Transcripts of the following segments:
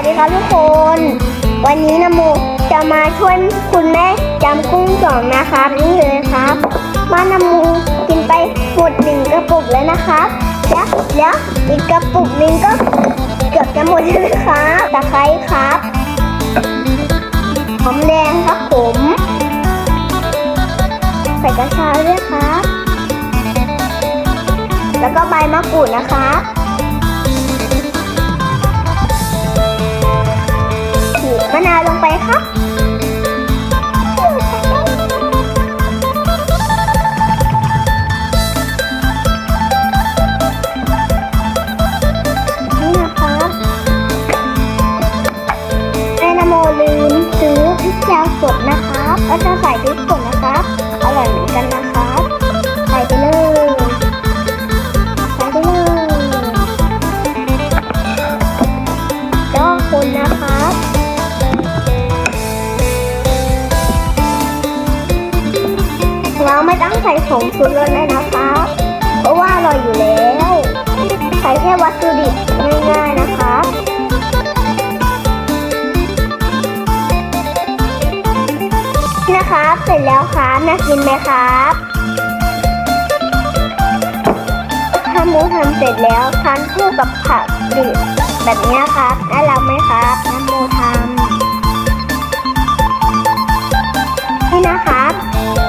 วัสดีครับทุกคน วันนี้นโมจะมาช่วยคุณแม่จำกุ้งจ่องนะครับ นี่เลยครับว่านโมกินไปหมดหนึ่งกระปุกแล้วนะครับแล้วแล้วอีกกระปุกหนึงก็เกือบจะหมดแล้วนะครับตะไคร้ครับหอมแดงครับผมใส่กระชายด้วยครับ แล้วก็ใบมะกรูดนะครั นโมลืมซื้อพริกแกงสดนะครับก็จะใส่พริกสดนะครับอร่อยเหมือนกันนะครับใส่ไปเลยใส่ไปเลยแล้วก็คนนะครับเราไม่ต้องใส่ผงชูรสเลยนะคะเพราะว่าอร่อยอยู่แล้ว ใส่แค่วัตถุดิบง่ายๆนะคะ เสร็จแล้วครับน่ากินไหมครับถ้าหมูทำเสร็จแล้วทานคู่กับผักดิบแบบนี้นะครับน่ารักไหมครับน้ำโมทำนี่นะครับ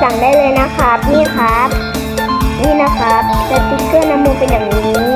สั่งได้เลยนะครับ นี่ครับ นี่นะครับสติ๊กเกอร์น้ำมูเป็นอย่างนี้